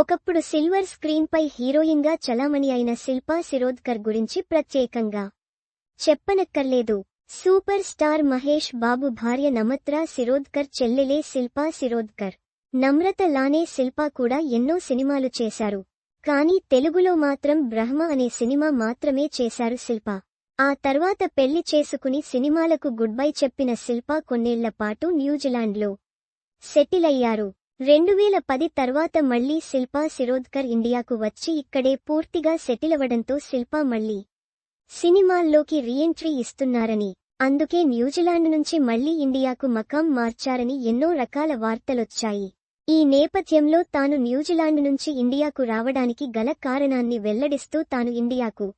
ఒకప్పుడు silver screen పై హీరోయిన్గా చలామణి అయిన శిల్పా శిరోద్కర్ గురించి ప్రత్యేకంగా చెప్పనక్కర్లేదు. సూపర్ స్టార్ మహేష్ బాబు భార్య నమత్రా శిరోద్కర్ చెల్లెలే శిల్పా శిరోద్కర్. నమ్రత లానే శిల్పా కూడా ఎన్నో సినిమాలు చేశారు. కానీ తెలుగులో మాత్రం బ్రహ్మ అనే సినిమా మాత్రమే చేశారు శిల్ప. ఆ తర్వాత పెళ్ళి చేసుకుని సినిమాలకు గుడ్ బై చెప్పిన శిల్పా కొన్నేళ్ళ పాటు న్యూజిలాండ్లో సెటిల్ అయ్యారు. రెండు వేల పది తర్వాత మళ్ళీ శిల్పా శిరోద్కర్ ఇండియాకు వచ్చి ఇక్కడే పూర్తిగా సెటిల్ అవ్వడంతో శిల్పా మళ్ళీ సినిమాల్లోకి రీఎంట్రీ ఇస్తున్నారని అందుకే న్యూజిలాండ్ నుంచి మళ్ళీ ఇండియాకు మకాం మార్చారని ఎన్నో రకాల వార్తలొచ్చాయి. ఈ నేపథ్యంలో తాను న్యూజిలాండ్ నుంచి ఇండియాకు రావడానికి గల కారణాన్ని వెల్లడిస్తూ తాను ఇండియాకు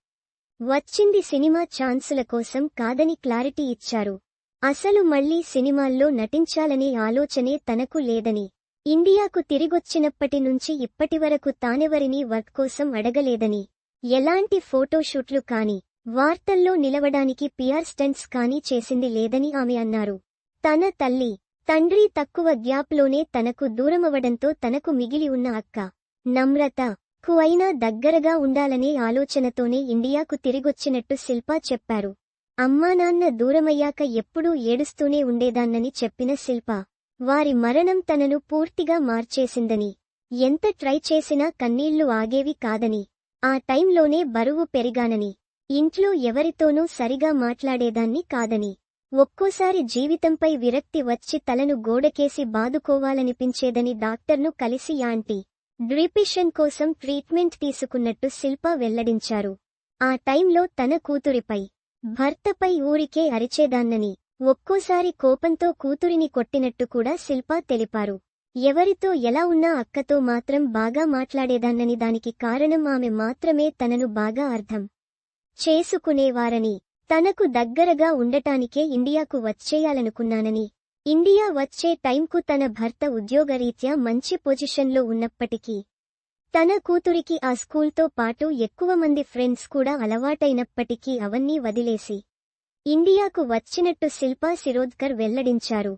వచ్చింది సినిమా ఛాన్సుల కోసం కాదని క్లారిటీ ఇచ్చారు. అసలు మళ్ళీ సినిమాల్లో నటించాలనే ఆలోచనే తనకు లేదని ఇండియాకు తిరిగొచ్చినప్పటి నుంచి ఇప్పటివరకు తానెవరినీ వర్క్ కోసం అడగలేదని. ఎలాంటి ఫోటోషూట్లు కాని వార్తల్లో నిలవడానికి పిఆర్ స్టంట్స్ కానీ చేసింది లేదని ఆమె అన్నారు. తన తల్లి తండ్రి తక్కువ గ్యాప్లోనే తనకు దూరమవడంతో తనకు మిగిలి ఉన్న అక్క నమ్రత కు అయినా దగ్గరగా ఉండాలనే ఆలోచనతోనే ఇండియాకు తిరిగొచ్చినట్టు శిల్పా చెప్పారు. అమ్మానాన్న దూరమయ్యాక ఎప్పుడూ ఏడుస్తూనే ఉండేదాన్నని చెప్పిన శిల్ప. వారి మరణం తనను పూర్తిగా మార్చేసిందని. ఎంత ట్రై చేసినా కన్నీళ్ళు ఆగేవి కాదని. ఆ టైంలోనే బరువు పెరిగానని. ఇంట్లో ఎవరితోనూ సరిగా మాట్లాడేదాన్ని కాదని. ఒక్కోసారి జీవితంపై విరక్తి వచ్చి తలను గోడకేసి బాదుకోవాలనిపించేదని డాక్టర్ను కలిసి యాంటీ డ్రిపిషన్ కోసం ట్రీట్మెంట్ తీసుకున్నట్టు శిల్ప వెల్లడించారు. ఆ టైంలో తన కూతురిపై భర్తపై ఊరికే అరిచేదాన్నని. ఒక్కోసారి కోపంతో కూతురిని కొట్టినట్టు కూడా శిల్ప తెలిపారు. ఎవరితో ఎలా ఉన్నా అక్కతో మాత్రం బాగా మాట్లాడేదాన్నని దానికి కారణం ఆమె మాత్రమే తనను బాగా అర్థం చేసుకునేవారని తనకు దగ్గరగా ఉండటానికే ఇండియాకు వచ్చేయాలనుకున్నానని. ఇండియా వచ్చే టైంకు తన భర్త ఉద్యోగరీత్యా మంచి పొజిషన్లో ఉన్నప్పటికీ తన కూతురికి ఆ స్కూల్తో పాటు ఎక్కువ మంది ఫ్రెండ్స్ కూడా అలవాటైనప్పటికీ అవన్నీ వదిలేసి ఇండియాకు వచ్చినట్టు శిల్పా శిరోద్కర్ వెల్లడించారు.